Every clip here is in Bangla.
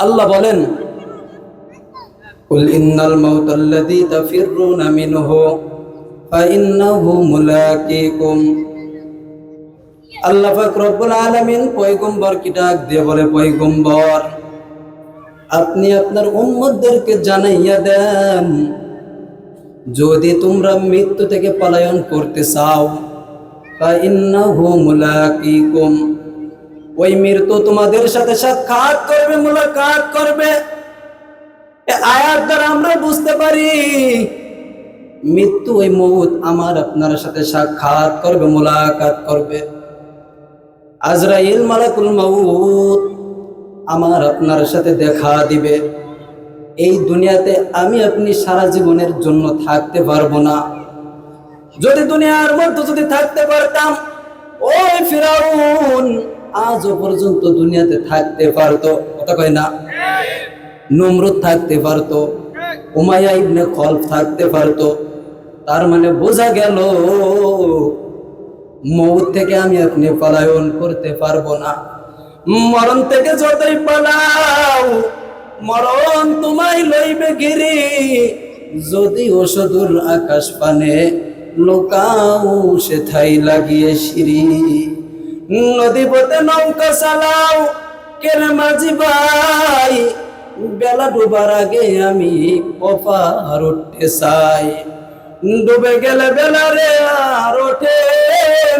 আল্লাহ বলেন قل إن الموت الذي تفرون منه فإنه ملاقيكم আল্লাহ পাক রব্বুল আলামিন পয়গম্বর কি ডাক দিয়ে বলে পয়গম্বর আপনি আপনার উম্মতদেরকে জানাইয়া দেন যদি তোমরা মৃত্যু থেকে পলায়ন করতে চাও ফাইন্নাহু মুলাকিকুম ওই মৃত্যু তোমাদের সাথে সাক্ষাৎ করবে, মুলাকাত করবে। এ আয়াত দ্বারা আমরা বুঝতে পারি, মৃত্যু ওই মৌত আমার আপনার সাথে সাক্ষাৎ করবে, মুলাকাত করবে। আজরাইল মালাকুল মাউত আমার আপনার সাথে দেখা দিবে। এই দুনিয়াতে আমি আপনি সারা জীবনের জন্য থাকতে পারব না। যদি দুনিয়ার মধ্যে যদি থাকতে পারতাম, ওই ফিরাউন আজও পর্যন্ত দুনিয়াতে থাকতে পারতো। কথা কয় না? নমরুদ থাকতে পারতো। উমাইয়া ইবনে খলফ থাকতে পারতো। তার মানে বোঝা গেল, মৌত থেকে আমি আপনি পলায়ন করতে পারব না। মরণ থেকে যতই পালাও, মরণ তোমায় লইবে গিরি। যদি ওষুধুর আকাশ পানে লোকাও সে থাই লাগিয়ে সিঁড়ি। নদী পথে নৌকা চালাও, কেন মাঝি ভাই? বেলা ডুবার আগে আমি কপার উঠতে চাই। ডুবে গেলে বেলা রে আর ওঠে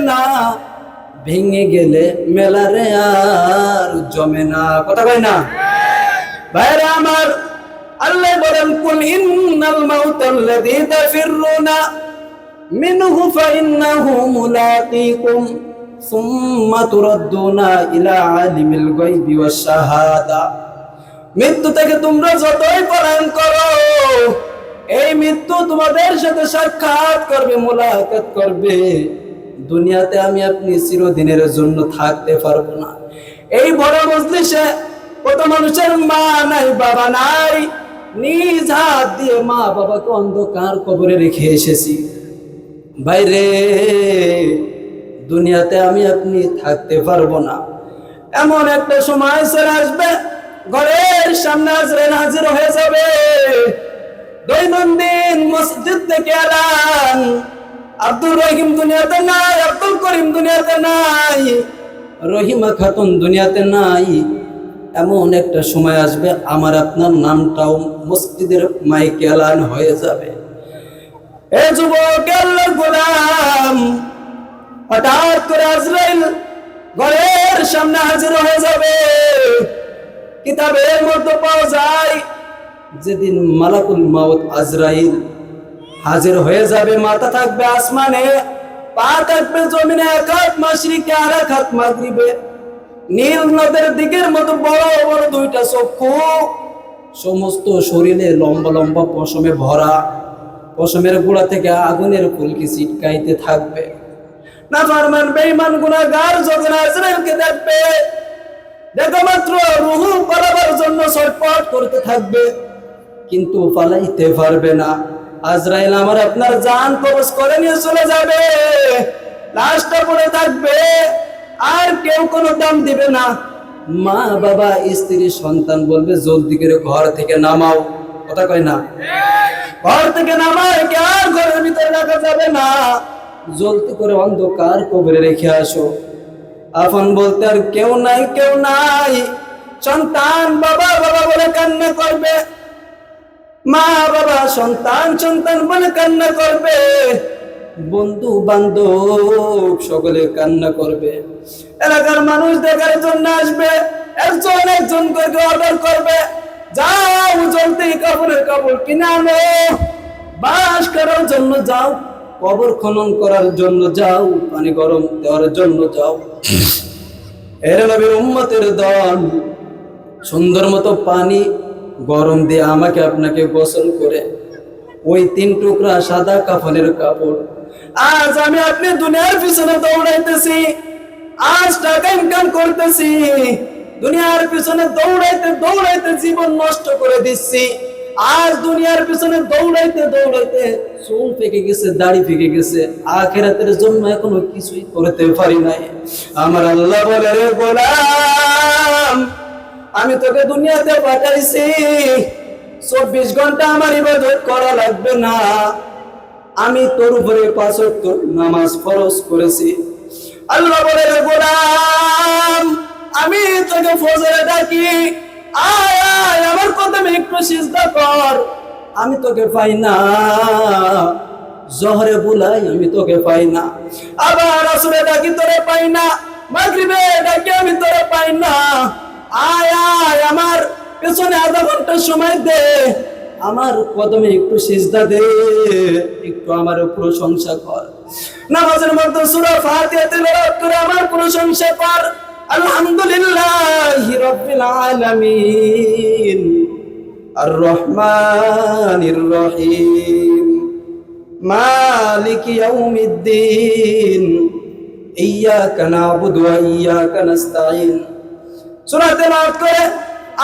না, ভেঙে গেলে মেলা রে আর জমে না। কথা কয় না? ভাইরা আমার, আল্লাহ বলেন, কুল ইন্নাল মাউতাল্লাযী তাফিরুনা মিনহু ফাইন্নাহু মুলাকীকুম সুম্মা তুরাদ্দুনা ইলা আলিমিল গায়বি ওয়াশ মৃত্যু থেকে তোমরা যতই পলায়ন করো, এই মৃত্যু তোমাদের সাথে সাক্ষাৎ করবে, মোলাকাত করবে। দুনিয়াতে আমি আপনি চিরদিনের জন্য থাকতে পারব না। এই বড় মজলিসে কত মানুষের মা নাই, বাবা নাই, নিজ হাত দিয়ে মা বাবাকে অন্ধকার কবরে রেখে এসেছি। বাইরে দুনিয়াতে আমি আপনি থাকতে পারব না। এমন একটা সময় চলে আসবে, ঘরের সামনে আজরেন হাজির হয়ে যাবে। দৈনন্দিন মসজিদ থেকে আলান, আব্দুর রহিম দুনিয়াতে নাই, আব্দুল করিম দুনিয়াতে নাই, রহিমা খাতুন দুনিয়াতে নাই। এমন একটা সময় আসবে, আমার আপনার নামটাও মসজিদের মাইকে এলান হয়ে যাবে। এ যুবক গোলাম হঠাৎ করে আজরাইল ঘরের সামনে হাজির হয়ে যাবে। কিতাবের মধ্যে পাওয়া যায়, যেদিন মালাকুল মাউত আজরাইল হাজির হয়ে যাবে, মাথা থাকবে আসমানে, পা থাকবে জমিনে, এক হাত মাসরিকে আর এক হাত মাগরিবে। নীল নদের দিকের মতো বড় বড় দুইটা চক্ষু, সমস্ত শরীরে লম্বা লম্বা পশমে ভরা, পশমের গোড়া থেকে আগুনের ফুলকি ছিটকাইতে থাকবে। না ফারমান বেঈমান গুনাহগার যখন আজরাইলকে দেখবে। দেখা মাত্র রুহু পালাবার জন্য ছটপট করতে থাকবে। কিন্তু পালাইতে পারবে না। আজরাইল আমার আপনার জান কবজ করে নিয়ে চলে যাবে। লাশটা পড়ে থাকবে। আর কেউ কোনো দাম দিবে না। মা বাবা স্ত্রী সন্তান বলবে জলদি করে ঘর থেকে নামাও। কথা কয় না? ঘর থেকে নামায় কে আর ঘরের ভিতরে রাখা যাবে না? জলদি করে অন্ধকার কবরে রেখে আসো। আপন বলতে আর কেউ নাই কেউ নাই। সন্তান বাবা বাবা বলে কান্না করবে। মা, বাবা, সন্তান সন্তান বলে কান্না করবে। বন্ধু, বান্ধব সকলে কান্না করবে। এলাকার মানুষ দেখার জন্য আসবে। একজন একজন করে অর্ডার করবে। যাও জলদি কাপড়ের কাপড় কিনে আনো বাস করার জন্য যাও। কবর খনন করার জন্য যাও, পানি গরম দেওয়ার জন্য যাও। এর নবীর উম্মতের দল, সুন্দর মতো পানি গরম দিয়ে আমাকে আপনাকে গোসল করে, ওই তিন টুকরা সাদা কাফনের কাপড়। আজ আমি আপনি দুনিয়ার পিছনে দৌড়াইতেছি, আজ টাকা ইনকাম করতেছি, দুনিয়ার পিছনে দৌড়াইতে দৌড়াইতে জীবন নষ্ট করে দিচ্ছি। আজ দুনিয়ার পিছনে দৌড়াইতে দৌড়াইতে চুল ফেকে গেছে, দাড়ি ফেকে গেছে। আখেরাতের জন্য এখনও কিছুই করতে পারি নাই। আমার আল্লাহ বলে, রে গোলাম, আমি তোকে দুনিয়াতে পাঠাইছি। চব্বিশ ঘণ্টা আমার ইবাদত করা লাগবে না। আমি তোর উপরে ওয়াক্ত নামাজ ফরজ করেছি। আল্লাহ বলে, রে গোলাম, আমি তোকে ফজরে ডাকি আয় আয়, আমার কদমে একটু সিজদা কর। আমি তোকে পাই না। জহরে বুলাই আমি তোকে পাই না। আবার আসরে ডাকি তোরে পাই না। মাগরিবে ডাকি আমি তোরে পাই না। আয় আয়, আমার পেছনে আধা ঘণ্টা সময় দে। আমার কদমে একটু সিজদা দে। একটু আমার প্রশংসা কর। নামাজের মধ্যে সূরা ফাতিহা তেলাওয়াত করে আমার প্রশংসা কর। আলহামদুলিল্লাহি রাব্বিল আলামিন। আর রহমানির রহিম। মালিক ইয়াউমিদ্দিন। ইয়াকা নাবুদু ওয়া ইয়াকা নাস্তাঈন। সূরা তেলাওয়াত করে,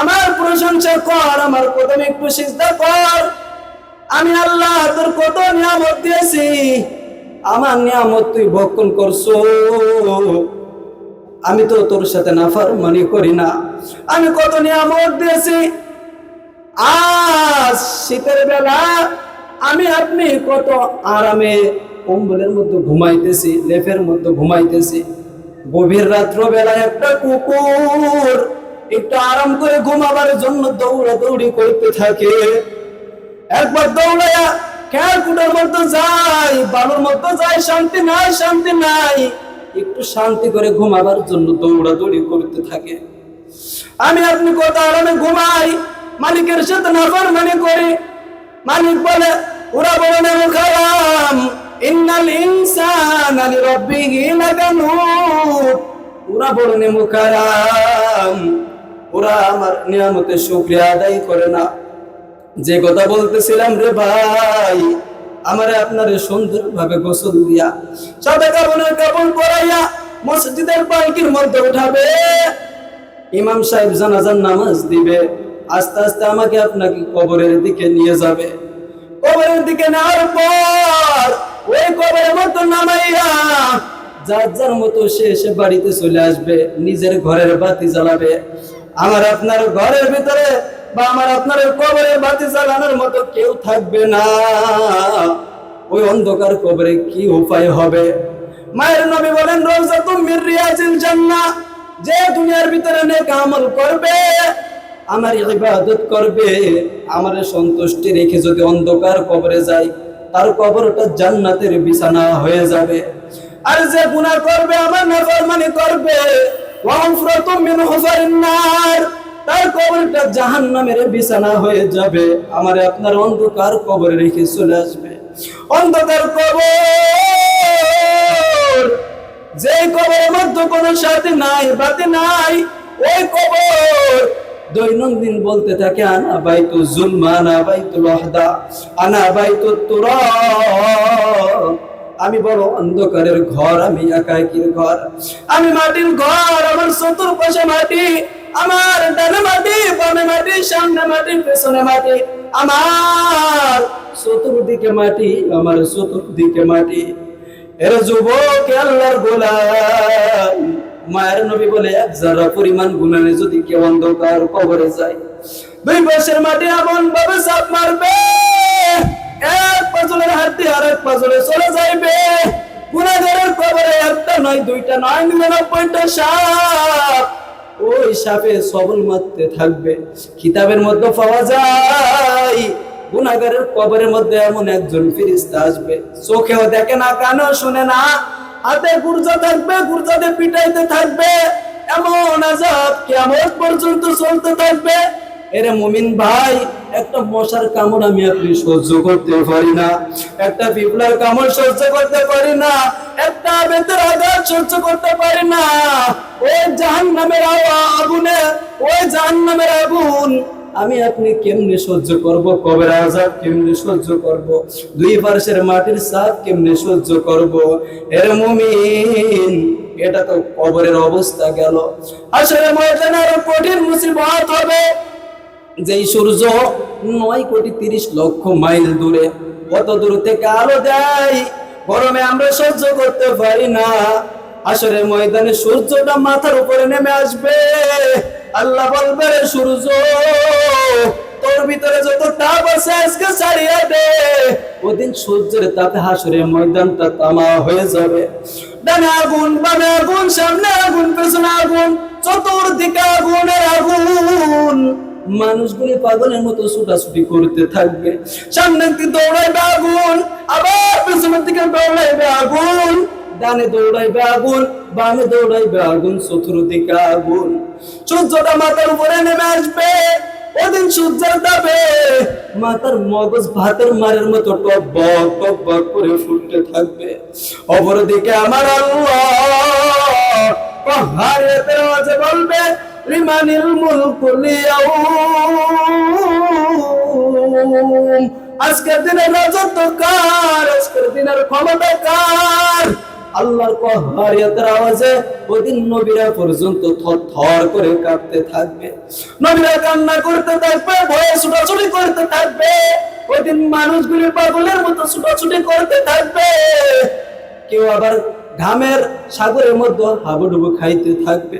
আমার প্রশংসা কর, আমার কদমে একটু সিজদা কর। আমি আল্লাহ তোর কত নিয়ামত দিয়েছি, আমার নিয়ামত তুই ভক্ষণ করছ। আমি তো তোর সাথে নাফার মানি করি না। আমি কত নিয়ামত দিয়েছি। আজ শীতের বেলা আমি আপনি কত আরামে কম্বলের মধ্যে ঘুমাইতেছি লেফের মধ্যে ঘুমাইতেছি। গভীর রাত্র বেলায় একটা কুকুর একটু আরাম করে ঘুমাবার জন্য দৌড়া দৌড়ি করতে থাকে। একবার দৌড়াইয়া খেয়ালকুটার মধ্যে যাই বালুর মধ্যে যাই শান্তি নাই শান্তি নাই। একটু শান্তি করে ঘুমাবার জন্য দৌড়া দৌড়ি করতে থাকে। আমি আপনি কত আরামে ঘুমাই। মালিকের সাথে নাফার মানে করি। মালিক বলে, ওরা বলে না খারাম ইন্নাল ইনসানা লিরাব্বিহি লাকানুত ওরা বলে নে মুখারাম ওরা আমার নিয়ামতের শুকরিয়া আদায় করে না। যে কথা বলতেছিলাম রে ভাই আমারে আপনারে সুন্দর ভাবে গোসল দিয়া সাদা কাপড়ের কাপড় পরাইয়া মসজিদের পালকির মধ্যে উঠাবে। ইমাম সাহেব জানাজার নামাজ দিবে, আস্তে আস্তে আমাকে আপনাকে কবরের দিকে নিয়ে যাবে। কবরের দিকে নেওয়ার পর ওই কবরের মতো নামাইয়া যার যার মতো সে এসে বাড়িতে চলে আসবে, নিজের ঘরের বাতি জ্বালাবে। আমার আপনার ঘরের ভিতরে বা আমার আপনার কবরের বাতি জ্বালানোর মতো কেউ থাকবে না। ওই অন্ধকার কবরে কি উপায় হবে? মায়ের নবী বলেন রোজা তুমি রিয়াজিল জান্নাহ। যে দুনিয়ার ভিতরে নেক আমল করবে, আমার ইবাদত করবে, আমার সন্তুষ্টি রেখে যদি অন্ধকার কবরে যায়, তার কবরটা জান্নাতের বিছানা হয়ে যাবে। আর যে গুনাহ করবে, আমার নাফরমানি করবে। ওয়াফরাতু মিন হুফারিন নার। তার কবরটা জাহান্নামের বিছানা হয়ে যাবে। আমার আপনার অন্ধকার কবরে রেখে চলে আসবে। অন্ধকার কবর, যে কবরের মধ্যে কোনো সাথে নাই, বাতি নাই, ওই কবর দৈনন্দিন বলতে থাকে, আনা বাইতু জুলমা আনা বাইতুল ওয়াহদা, আনা বাইতু তুরাব আমি বড় অন্ধকারের ঘর, আমি একাকির ঘর। আমি মাটির ঘর, আমার চতুর্পাশে মাটি আমার ডানে মাটি, বামে মাটি, সামনে মাটি, পেছনে মাটি, আমার চতুর্দিকে মাটি, আমার চতুর্দিকে মাটি। এর যুবক আল্লাহর গোলাম। মায়ের নবী বলে, এক যারা পরিমাণ গুণানে যদি কেউ অন্ধকার কবরে যায়, দুই পাশের মাটি এমন ভাবে চাপ মারবে, এক পাজলের হাত দিয়ে আরেক পাজলে চলে যাইবে। গুণাগারের কবরে একটা নয়, দুইটা নয়, নিরানব্বইটা সাপ ওই সাপে সবল মারতে থাকবে। কিতাবের মধ্যে পাওয়া যায় গুনাগারের কবরের মধ্যে এমন একজন ফিরিস্তা আসবে। চোখেও দেখে না কেন শুনে না, হাতে গুর্জা থাকবে, গুর্জাতে পিটাইতে থাকবে, এমন আজাব কেমন পর্যন্ত চলতে থাকবে। এরে মুমিন ভাই একটা মশার কামড় আমি আপনি সহ্য করতে পারি না। একটা পিপলার কামড় সহ্য করতে পারি না। একটা বেতের আঘাত সহ্য করতে পারি না। ওই জাহান নামের আগুনে, ওই জাহান নামের আগুন আমি আপনি কেমনে সহ্য করব কবের আজাব কেমনে সহ্য করব, দুই পার্শ্বের মাটির সাপ কেমনে সহ্য করব? এর মুমিন, এটা তো কবরের অবস্থা গেল। আসলে ময়দানে আরও কঠিন মুসিবত হবে। যেই সূর্য নয় কোটি তিরিশ লক্ষ মাইল দূরে, কত দূর থেকে আলো দেয়, গরমে আমরা সহ্য করতে পারি না। আসলে ময়দানে সূর্যটা মাথার উপরে নেমে আসবে। আল্লাহ বলবে সূর্য, তোর ভিতরে যত তাপ আছে আজকে ছাড়িয়ে দে। ওদিন সূর্যের তাপে হাসুরে ময়দানটা তামা হয়ে যাবে। ডানে আগুন, বামে আগুন, সামনে আগুন, পেছনে আগুন, চতুর্দিকে আগুনের আগুন। মানুষগুলি পাগলের মতো ছুটাছুটি করতে থাকবে। সামনের দিকে দৌড়াইবে আগুন, আবার পেছনের দিকে দৌড়াইবে আগুন। ডানে দৌড়াইবে আগুন, বামে দৌড়াইবে আগুন, চতুর্দিকে আগুন। সূর্যটা মাথার উপরে নেমে আসবে, ওদিন সূর্যের তাপে মাথার মগজ ভাতের মারের মতো টক বক টক বক করে ফুটতে থাকবে। অপরদিকে আমার আল্লাহ পাহাড়ের আওয়াজে বলবে লিমানিল মুলকুল ইয়াউম আজকের দিনের রাজত্ব কার? আজকের দিনের ক্ষমতা কার? আল্লাহর কহারিয়াতের আওয়াজে ওদিন নবীরা পর্যন্ত থর করে কাঁপতে থাকবে। নবীরা কান্না করতে থাকবে, ভয়ে ছুটাছুটি করতে থাকবে। ওইদিন মানুষগুলি পাগলের মতো ছুটাছুটি করতে থাকবে। কেউ আবার ঘামের সাগরের মধ্যে হাবুডুবু খাইতে থাকবে।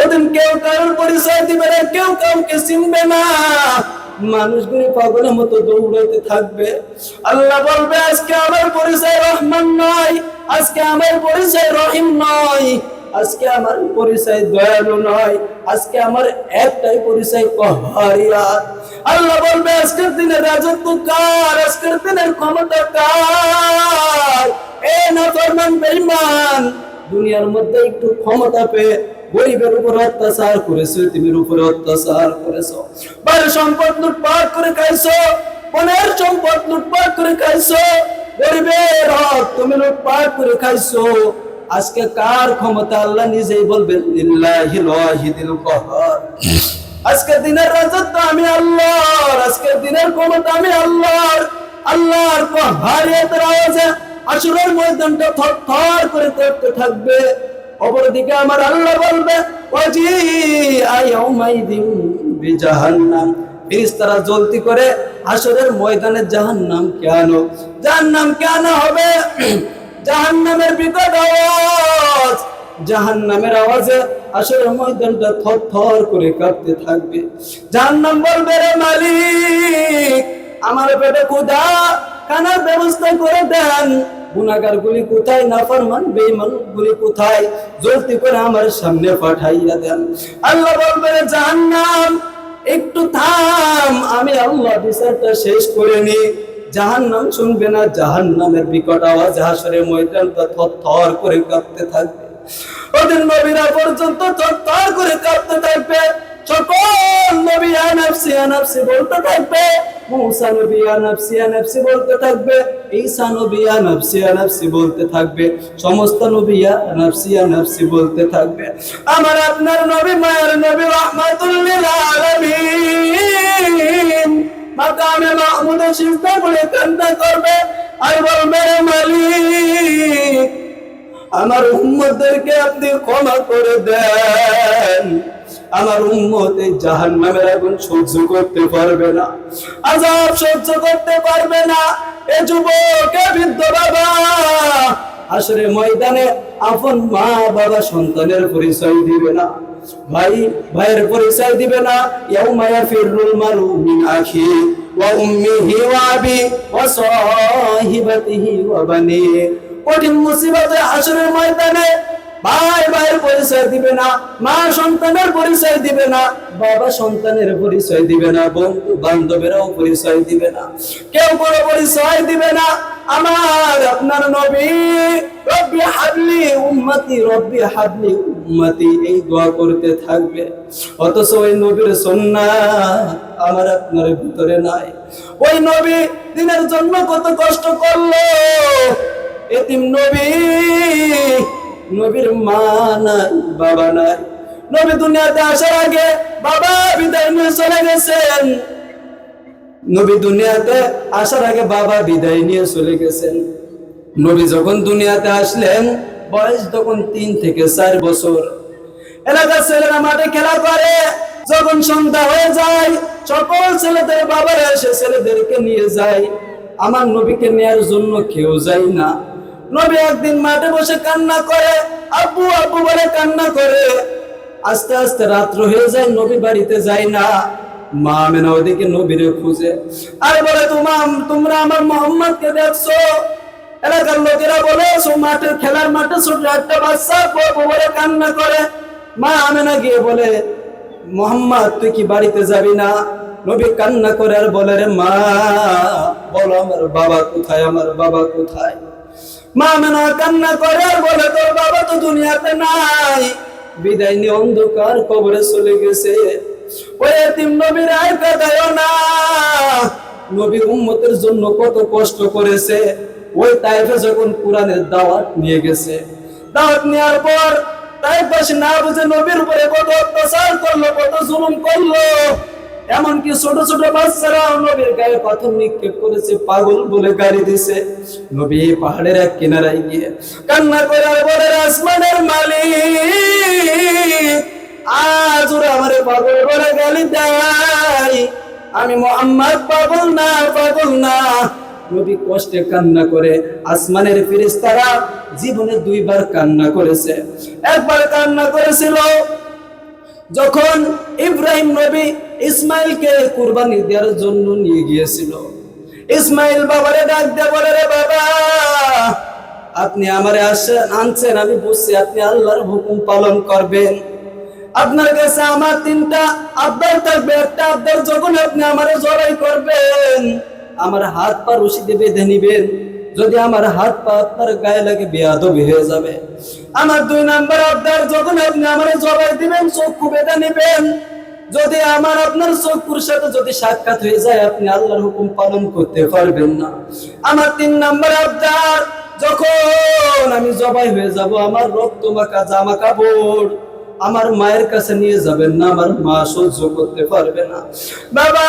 ওদিন কেউ কারোর পরিচয় দিবে না, কেউ কাউকে চিনবে না। মানুষগুলি পাগলের মতো দৌড়াইতে থাকবে। আল্লাহ বলবে, আজকে আমার পরিচয় রহমান নয়, আজকে আমার পরিচয় রহিম নয়। আজকে আমার পরিচয় দয়ালু নয়, আজকে আমার একটাই পরিচয় কহারিয়াত আল্লাহ বলবে, আজকের দিনের রাজত্ব কার? আজকের দিনের ক্ষমতা কার? এ না ফরমান বেঈমান, দুনিয়ার মধ্যে একটু ক্ষমতা পেয়ে গরিবের উপর অত্যাচার করেছ তিমির উপরে অত্যাচার করেছ। বাড়ির সম্পদ লুটপাট করে খাইছো, বোনের সম্পদ লুটপাট করে খাইছো, গরিবের হক তুমি লুটপাট করে খাইছো। আজকে কার ক্ষমতা আল্লাহ নিজেই বলবেন আজকের দিনের রাজত্ব আমি আল্লাহর আজকের দিনের ক্ষমতা আমি আল্লাহর। আল্লাহর কহারিয়াতের আওয়াজে আসরের ময়দানটা থরথর করে করতে থাকবে। অপরদিকে আমার আল্লাহ বলবে ওয়াজি আয়াউমাইদিন বিজাহান্নাম। ফেরেশতারা জলদি করে আসরের ময়দানে জাহান্নাম কেন জাহান্নাম কেন হবে। জাহান্নামের বিকট আওয়াজ, জাহান্নামের আওয়াজে আসরের ময়দানটা থর থর করে কাঁপতে থাকবে। জাহান্নাম বলবে, রে মালিক, আমার পেটে ক্ষুধা কানার ব্যবস্থা করে দেন। গুনাগার গুলি কোথায়? না ফরমান বেঈমান গুলি কোথায়? জলদি করে আমার সামনে পাঠাইয়া দেন। আল্লাহ বলবে জাহান্নাম, একটু থাম, আমি আল্লাহ বিচারটা শেষ করে নি জাহান্নাম শুনবে না, জাহান্নামের বিকট আওয়াজ হাসরে ময়দানটা থর করে কাঁপতে থাকবে। ওদের নবীরা পর্যন্ত থর করে কাঁপতে থাকবে। সকল নবী আনাফসি আনাফসি বলতে থাকবে। মুসা নবী, আনাফসি আনাফসি বলতে থাকবে। ঈসা নবী, আনাফসি আনাফসি বলতে থাকবে। সমস্ত নবী আনাফসি আনাফসি বলতে থাকবে। আমার আপনার নবী, মায়ের নবী, রাহমাতুল্লিল আলামিন। মাহমুদে সিজদা করে করবে। আর বলবে আমার উম্মতদেরকে আপনি ক্ষমা করে দেন। আমার উম্মত জাহান নামের আগুন সহ্য করতে পারবে না আজাব সহ্য করতে পারবে না। এ যুবক বৃদ্ধ বাবা আসরে ময়দানে আপন মা বাবা সন্তানের পরিচয় দিবে না। ভাই, ভাইয়ের পরিচয় দিবে না। ইয়াউমা ইয়াফিরুল মারু মিন আখি ওয়া উম্মিহি ওয়া আবি ওয়া সাহিবাতিহি ওয়া বানি কঠিন মুসিবতে আসরের ময়দানে ভাই ভাইয়ের পরিচয় দিবে না, মা সন্তানের পরিচয় দিবে না, বাবা সন্তানের পরিচয় দিবে না, বন্ধু বান্ধবেরাও পরিচয় দিবে না, কেউ কোনো পরিচয় দিবে না। আমার আপনার নবী, রব্বি হাবলি উম্মতি, রব্বি হাবলি উম্মতি, এই দোয়া করতে থাকবে। অথচ ওই নবীর সুন্নাত আমার আপনার ভিতরে নাই। ওই নবী দিনের জন্য কত কষ্ট করল, এতিম নবী নবীর মা নাই বাবা নাই। নবী দুনিয়াতে আসার আগে বাবা বিদায় নিয়ে চলে গেছেন। নবী দুনিয়াতে আসার আগে বাবা বিদায় নিয়ে চলে গেছেন। নবী যখন দুনিয়াতে আসলেন, বয়স তখন তিন থেকে চার বছর। এলাকার ছেলেরা মাঠে খেলা করে। যখন সন্ধ্যা হয়ে যায়, সকল ছেলেদের বাবারা এসে ছেলেদেরকে নিয়ে যায়। আমার নবীকে নেয়ার জন্য কেউ যায় না। নবী একদিন মাঠে বসে কান্না করে, আব্বু আব্বু বলে কান্না করে। আস্তে আস্তে রাত্র হয়ে যায়, নবী বাড়িতে যায় না। মা আমেনা ওদিকে নবীরে খুঁজে। আর বলে তোমার তোমরা আমার মোহাম্মদকে দেখছ? এলাকার লোকেরা বলে মাঠে খেলার মাঠে ছোট একটা বাচ্চা বলে কান্না করে। মা আমেনা গিয়ে বলে, মোহাম্মদ, তুই কি বাড়িতে যাবি না? নবী কান্না করে আর বলে, রে মা, বলো আমার বাবা কোথায়, আমার বাবা কোথায়? মা কান্না করে আর বলে বাবা তো দুনিয়াতে নাই। বিদায় নিয়ে অন্ধকার কবরে চলে গেছে। ওই নবীর না। নবী উম্মতের জন্য কত কষ্ট করেছে। ওই তাইফে যখন কোরআনের দাওয়াত নিয়ে গেছে। দাওয়াত নেওয়ার পর তাই পাশে না বুঝে নবীর উপরে কত অত্যাচার করল, কত জুলুম করল। এমনকি ছোট ছোট বাচ্চারাও নবীর গায়ে পাথর নিক্ষেপ করেছে, পাগল বলে গাড়ি দিছে। নবী পাহাড়ের এক কিনারায় গিয়ে কান্না করে, আর বলে আসমানের মালিক, আজ ওরা আমারে পাগল বলে গালি দেয়। আমি মোহাম্মদ পাগল না পাগল না। নবী কষ্টে কান্না করে, আসমানের ফেরেশতারা জীবনে দুইবার কান্না করেছে। একবার কান্না করেছিল যখন ইব্রাহিম নবী ইসমাইলকে কুরবানি দেওয়ার জন্য নিয়ে গিয়েছিল, ইসমাইল বাবারে ডাক দিয়ে বলে, রে বাবা, আপনি আমারে আসেন, আনছেন, আমি বুঝছি আপনি আল্লাহর হুকুম পালন করবেন। আপনার কাছে আমার তিনটা আবদার থাকবে, একটা আবদার যখন আপনি আমারে জড়াই করবেন, আমার হাত পা রশিদে বেঁধে নিবেন যদি আমার হাত পা আপনার গায়ে লাগে বেয়াদবি হয়ে যাবে। আমার দুই নাম্বার আবদার, যখন আপনি আমার জবাই দিবেন, চক্ষু বেঁধে নেবেন। যদি আমার আপনার চক্ষুর সাথে যদি সাক্ষাৎ হয়ে যায়, আপনি আল্লাহর হুকুম পালন করতে পারবেন না। আমার তিন নাম্বার আবদার, যখন আমি জবাই হয়ে যাব, আমার রক্ত মাখা জামা কাপড় আমার মায়ের কাছে নিয়ে যাবেন না, আমার মা সহ্য করতে পারবে না। বাবা,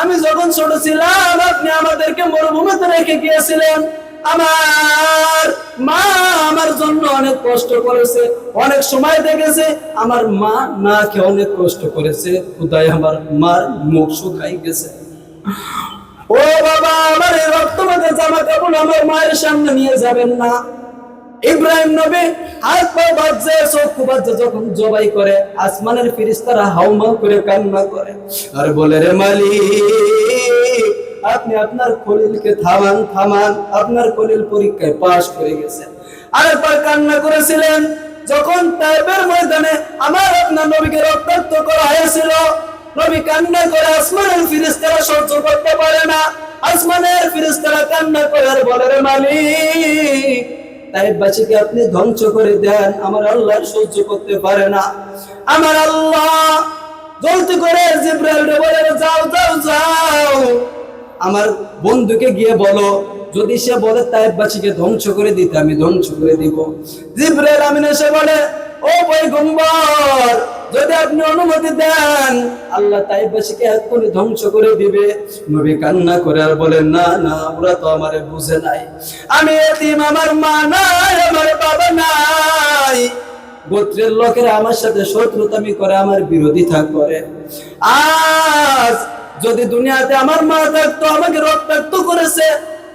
আমি যখন ছোট ছিলাম, আপনি আমাদেরকে মরুভূমিতে রেখে গিয়েছিলেন। আমার মা আমার জন্য অনেক কষ্ট করেছে, অনেক সময় দেখেছে। আমার মা না খেয়ে অনেক কষ্ট করেছে, খুদাই আমার মার মুখ শুকাই গেছে। ও বাবা, আমার এই রক্ত মাখা জামা কাপড় আমার মায়ের সামনে নিয়ে যাবেন না। ইব্রাহিম নবী হাত পা বাজছে চক্ষু বাজছে, যখন জবাই করে, আসমানের ফিরিস্তারা হাউমাউ করে, কান্না করে। আর বলে, রে মালিক, আপনি আপনার খলিলকে থামান থামান, আপনার খলিল পরীক্ষায় পাশ করে গেছে। আরেকবার কান্না করেছিলেন, যখন তাইবের ময়দানে আমার আপনার নবীকে রক্তাক্ত করা হয়েছিল। নবী কান্না করে, আসমানের ফিরিস্তারা সহ্য করতে পারে না। আসমানের ফিরিস্তারা কান্না করে, আর বলে, রে মালিক তাইবাসীকে আপনি ধ্বংস করে দেন? আমার আল্লাহ সহ্য করতে পারে না। আমার আল্লাহ জলদি করে জিব্রাইল বলে, যাও যাও যাও। আমার বন্ধুকে গিয়ে বলো, যদি সে বলে তাইবাসীকে ধ্বংস করে দিতে, আমি ধ্বংস করে দিব। জিব্রাইল আমিন এসে বলে, ও পয়গম্বর যদি আপনি অনুমতি দেন, আল্লাহ তাই তাইবাসীকে এক্ষুনি ধ্বংস করে দিবে। নবী কান্না করে আর বলেন, না না, ওরা তো আমারে বুঝে নাই। আমি এতিম, আমার মা নাই, আমার বাবা নাই। গোত্রের লোকেরা আমার সাথে শত্রুতামি করে, আমার বিরোধিতা করে। আজ যদি দুনিয়াতে আমার মা থাকতো, আমাকে রক্তাক্ত করেছে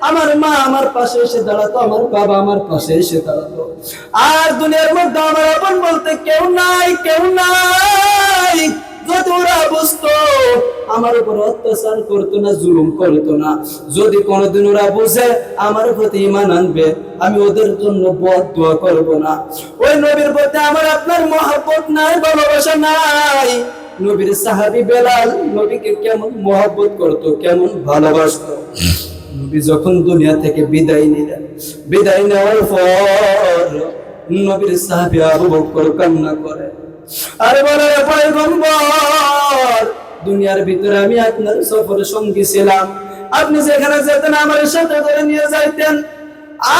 আমার মা আমার পাশে এসে দাঁড়াতো, আমার বাবা আমার পাশে এসে দাঁড়াতো। আর দুনিয়ার মধ্যে আমার আপন বলতে কেউ নাই কেউ নাই। আমার করতো না, জুলুম করতো না। যদি কোনোদিন ওরা বুঝে, আমার প্রতি ইমান আনবে, আমি ওদের জন্য বদ দোয়া করব না। ওই নবীর প্রতি আমার আপনার মহাব্বত নাই, ভালোবাসা নাই। নবীর সাহাবি বেলাল নবীকে কেমন মহাব্বত করতো, কেমন ভালোবাসতো। নবী যখন দুনিয়া থেকে বিদায় নিলেন, বিদায় নেওয়ার পর নবীর সাহাবি আবু বকর কান্না করে আরে বলে পয়গম্বর, দুনিয়ার ভিতরে আমি আপনার সফর সঙ্গী ছিলাম। আপনি যেখানে যেতেন, আমার সাথে করে নিয়ে যাইতেন।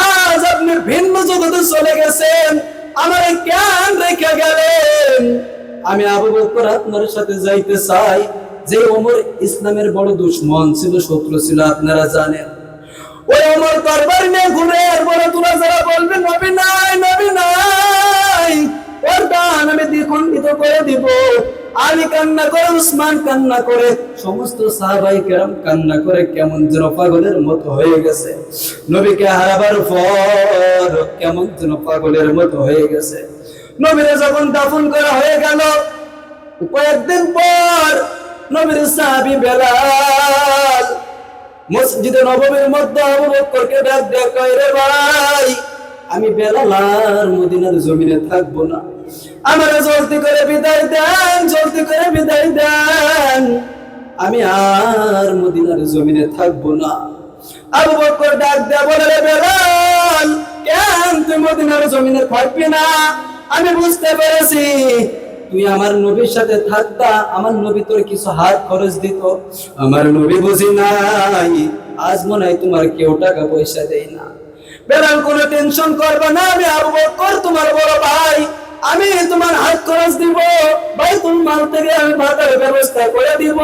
আজ আপনি ভিন্ন জগতে চলে গেছেন, আমার জ্ঞান রেখে গেলেন। আমি আবু বকর আপনার সাথে যাইতে চাই। যে ওমর ইসলামের বড় দুশ্মন ছিল, শত্রু ছিল, আপনারা জানেন। ওই ওমর দরবার নিয়ে ঘুরে বলে তোরা যারা বলবে নবী নাই নবী নাই। ওর দান আমি দ্বিখণ্ডিত করে দিব। আলী কান্না করে, উসমান কান্না করে, সমস্ত সাহাবাই কেরাম কান্না করে কেমন যেন পাগলের মতো হয়ে গেছে। নবীকে হারাবার পর কেমন যেন পাগলের মতো হয়ে গেছে। নবীরে যখন দাফন করা হয়ে গেল, কয়েকদিন পর নবীর সাহাবী বেলাল মসজিদে নবমীর মধ্যে আবু বকরকে ডাক কয়, রে ভাই, আমি বেলাল আর মদিনার জমিনে থাকব না। আমার জলদি করে বিদায় দেন, জলদি করে বিদায় দেন। আমি আর মদিনার জমিনে থাকব না। আবু বকর ডাক দেয়া বলে, রে বেলাল, কেন তুই মদিনার জমিনে থাকবি না? আমি বুঝতে পেরেছি তুই আমার নবীর সাথে থাকতা আমার নবী তোর কিছু হাত খরচ দিত। আমার নবী বুঝি নাই, আজ মনে হয় তোমার কেউ টাকা পয়সা দেয় না। বেলাল কোনো টেনশন করবে না, আমি আবু বকর তোমার বড় ভাই। আমি তোমার হাত খরচ দিব ভাই তুমি মাল থেকে আমি ভাতার ব্যবস্থা করে দিব।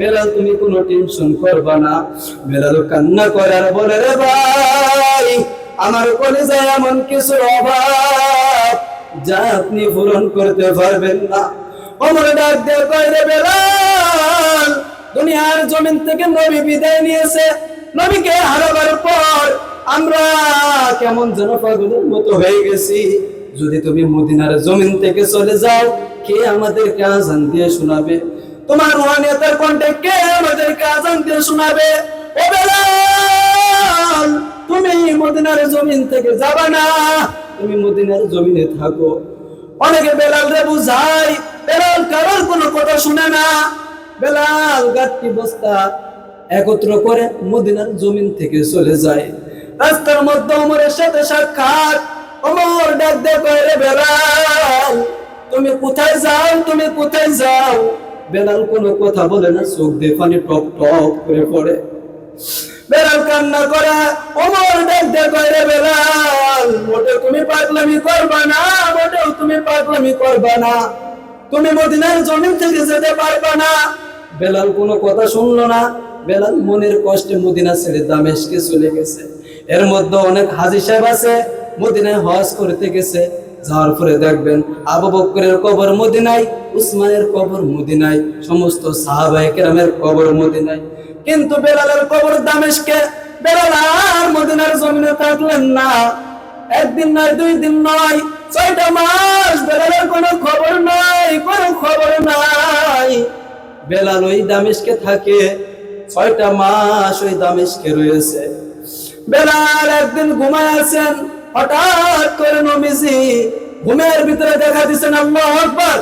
বেলাল তুমি কোনো টেনশন করবা না। বেলাল কান্না করার বলে, রে ভাই, আমার কলেজায় এমন কিছু অভাব যা আপনি পূরণ করতে পারবেন না। অমর ডাক দিয়ে কয়, রে বেলাল, দুনিয়ার জমিন থেকে নবী বিদায় নিয়েছে। নবীকে হারাবার পর আমরা কেমন যেন পাগলের মতো হয়ে গেছি। যদি তুমি মদিনার জমিন থেকে চলে যাও, কে আমাদেরকে আজান দিয়ে শোনাবে? তোমার রুহানিয়তের কণ্ঠে কে আমাদেরকে আজান দিয়ে শোনাবে? ও বেলাল, তুমি মদিনার জমিন থেকে যাবা না। তুমি মদিনার জমিনে থাকো। অনেকে বেলাল রে বুঝাই বেলাল কারোর কোনো কথা শুনে না। বেলাল গাঠটি বস্তা একত্র করে মদিনার জমিন থেকে চলে যায়। রাস্তার মধ্যে ওমরের সাথে সাক্ষাৎ। ওমর ডাক দে রে বেলাল, তুমি কোথায় যাও, তুমি কোথায় যাও? বেলাল কোনো কথা বলে না, চোখ দিয়ে পানি টপ টপ করে পড়ে। বেলাল কান্না করে ওমর ডাক দে রে বেলাল মোটে তুমি পাগলামি করবা না, মোটেও তুমি পাগলামি করবা না। তুমি মদিনার জমিন থেকে যেতে পারবা না। বেলাল কোনো কথা শুনলো না। বেলাল মনের কষ্টে মদিনা ছেড়ে দামেশকে চলে গেছে। এর মধ্যে অনেক হাজি সাহেব আছে, মদিনায় হজ করতে গেছে। যাওয়ার পরে দেখবেন আবু বকরের কবর মদিনায়, উসমানের কবর মদিনায়, সমস্ত সাহাবায়ে কেরামের কবর মদিনায়। কিন্তু বেলালের কবর দামেশকে বেলাল আর মদিনার জমিনে থাকলেন না। একদিন নয়, দুই দিন নয়, ছয়টা মাস বেলালের কোনো খবর নাই, কোনো খবর নাই। বেলাল ওই দামেশকে থাকে, ছয়টা মাস ওই দামেশকে রয়েছে। বেলাল একদিন ঘুমায় আছেন, হঠাৎ করে নমিজি ঘুমের ভিতরে দেখা দিচ্ছেন, আল্লাহ আকবার।